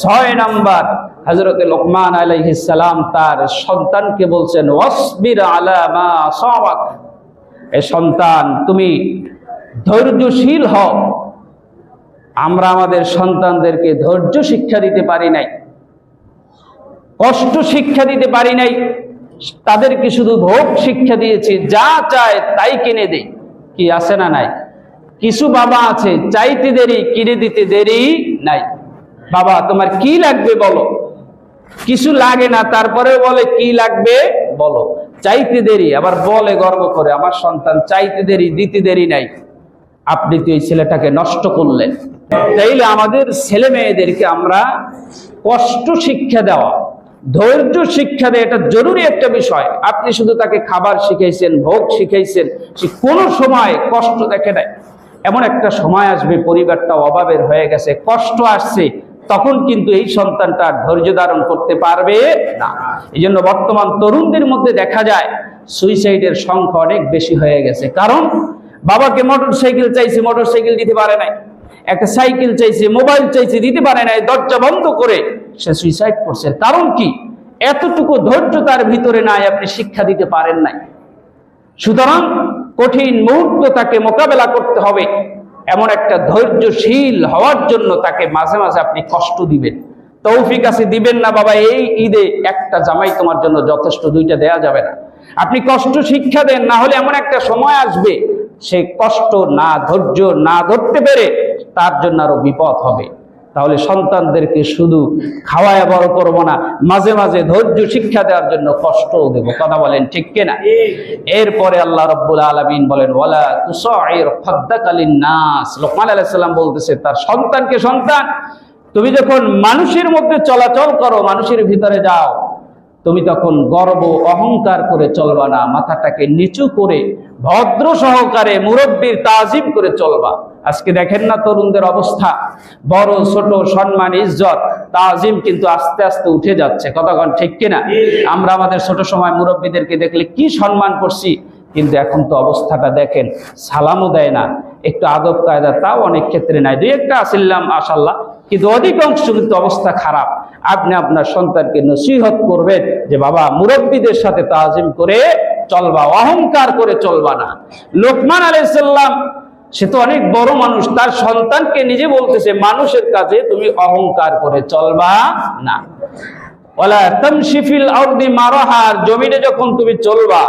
ছয় নাম্বার হজরত লোকমান আলাইহিসালাম তার সন্তানকে বলছেন, ওয়াসবির আলা মা আসাবাক এ সন্তান, তুমি ধৈর্যশীল হও। আমরা আমাদের সন্তানদেরকে ধৈর্য শিক্ষা দিতে পারি নাই, কষ্ট শিক্ষা দিতে পারি নাই, তাদেরকে শুধু ভোগ শিক্ষা দিয়েছি, যা চায় তাই কিনে দেই কি আছে না নাই? কিছু বাবা আছে, চাইতে দেরি, কিনে দিতে দেরি নাই। বাবা, তোমার কি লাগবে বলো? কিছু লাগে না তারপরে বলে, কি লাগবে বলো। চাইতে দেরি, আবার বলে গর্ব করে, আমার সন্তান চাইতে দেরি, দিতে দেরি নাই। আপনি তো এই ছেলেটাকে নষ্ট করলেন। তাইলে আমাদের ছেলে মেয়েদেরকে আমরা কষ্ট শিক্ষা দেওয়া, ধৈর্য শিক্ষা দেয় এটা জরুরি একটা বিষয়। আপনি শুধু তাকে খাবার শিখাইছেন, ভোগ শিখাইছেন, সে কোনো সময় কষ্ট দেখে নাই। এমন একটা সময় আসবে পরিবারটা অভাবের হয়ে গেছে, কষ্ট আসছে তখন কিন্তু এই সন্তানটা ধৈর্য ধারণ করতে পারবে না। এই জন্য বর্তমান তরুণদের মধ্যে দেখা যায় সুইসাইডের সংখ্যা অনেক বেশি হয়ে গেছে। কারণ, বাবাকে মোটর সাইকেল চাইছে মোটর সাইকেল দিতে পারে নাই। একটা সাইকেল চাইছে মোবাইল চাইছে, দিতে পারে নাই, দরজা বন্ধ করে সে সুইসাইড করছে। কারণ কি? এতটুকু ধৈর্য তার ভিতরে নাই, আপনি শিক্ষা দিতে পারেন নাই। সুতরাং কঠিন মুহূর্ত তাকে মোকাবেলা করতে হবে। এমন একটা ধৈর্যশীল হওয়ার জন্য তাকে মাঝে মাঝে আপনি কষ্ট দিবেন। তৌফিক আছে, দিবেন না বাবা, এই ঈদে একটা জামাই তোমার জন্য যথেষ্ট, দুইটা দেয়া যাবে না। আপনি কষ্ট শিক্ষা দেন, না হলে এমন একটা সময় আসবে, সে কষ্ট না, ধৈর্য না ধরতে পেরে তার জন্য আরও বিপদ হবে। তাহলে সন্তানদেরকে শুধু খাওয়ায় বড় করব না, মাঝে মাঝে ধৈর্য শিক্ষা দেওয়ার জন্য কষ্টও দেব। কথা বলেন ঠিক কিনা? এরপরে আল্লাহ রব্বুল আলমিন বলেন ফাদ্দাকালিন নাস লোকমান আলাইহিস সালাম বলতেছে, তার সন্তানকে সন্তান? তুমি যখন মানুষের মধ্যে চলাচল করো, মানুষের ভিতরে যাও, তুমি তখন গর্ব অহংকার করে চলবা না, মাথাটাকে নিচু করে ভদ্র সহকারে মুরব্বীর তাজিম করে চলবা। আজকে দেখেন না তরুণদের অবস্থা। বড়, ছোট, সম্মান, ইজ্জত, তাজিম কিন্তু আস্তে আস্তে উঠে যাচ্ছে। কতক্ষণ ঠিক কিনা? আমরা আমাদের ছোট সময় মুরব্বীদেরকে দেখলে কি সম্মান করছি, কিন্তু এখন তো অবস্থাটা দেখেন, সালামও দেয় না। একটু আদব কায়দা, তাও অনেক ক্ষেত্রে নাই। দুই একটা আসিল্লাম আসাল্লাহ কিন্তু অধিকাংশ কিন্তু অবস্থা খারাপ। আপনি আপনার সন্তানকে নসিহত করবেন যে, বাবা, মুরব্বীদের সাথে তাজিম করে চলবা, অহংকার করে চলবা না। লোকমান আলাইসাল্লাম সে তো অনেক বড় মানুষ, তার সন্তানকে নিজে বলতেছে, মানুষের কাছে তুমি অহংকার করে চলবা না। জমিনে যখন তুমি চলবা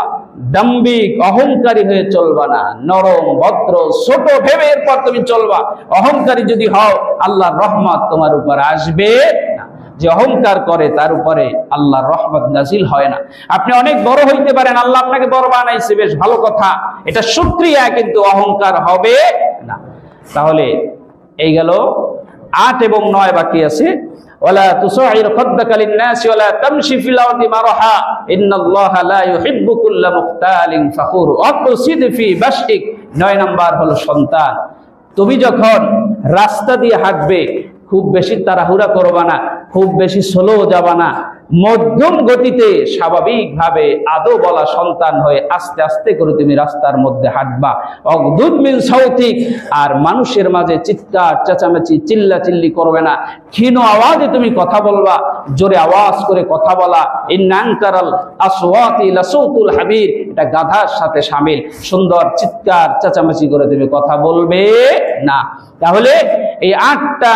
দাম্বিক অহংকারী হয়ে চলবা না, নরম, ভদ্র, ছোট, ভেবে এরপর তুমি চলবা। অহংকারী যদি হও, আল্লাহর রহমত তোমার উপর আসবে না। যে অহংকার করে, তার উপরে আল্লাহর রহমত নাজিল হয় না। আপনি অনেক বড় হইতে পারেন, আল্লাহ আপনাকে বড় বানাইছে, বেশ ভালো কথা। এটা সুক্রিয়া কিন্তু অহংকার হবে না। তাহলে এই গেল আট এবং নয় বাকি আছে। মারহা। ফি নয় হলো সন্তান। তুমি যখন রাস্তা দিয়ে হাঁটবে, খুব বেশি তাড়াহুড়া করবা না। খুব বেশি স্লো যাবা না। মধ্যম গতিতে স্বাভাবিকভাবে আদো বলা সন্তান হয়ে আস্তে আস্তে করে তুমি রাস্তার মধ্যে হাঁটবা। অগদুত মিন সৌতিক আর মানুষের মাঝে চিৎকার, চেঁচামেচি চিল্লা চিল্লি করবে না। ক্ষীণ আওয়াজে তুমি কথা বলবা, জোরে আওয়াজ করে কথা বলা। ইন্নাঙ্কারাল আসওয়াতি লাসৌতুল হাবির। এটা গাধার সাথে সামিল। সুন্দর চিৎকার, চেঁচামেচি করে তুমি কথা বলবে না। তাহলে এই আটটা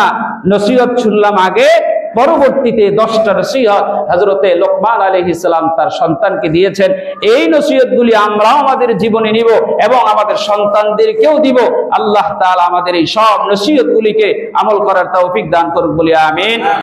নসিহত শুনলাম আগে। পরবর্তীতে দশটা নসিহত হজরতে লোকমান আলী ইসলাম তার সন্তানকে দিয়েছেন। এই নসিহতগুলি আমরাও আমাদের জীবনে নিব এবং আমাদের সন্তানদেরকেও দিব। আল্লাহ তালা আমাদের এই সব নসিহতগুলিকে আমল করার তৌফিক দান করুক বলি, আমিন।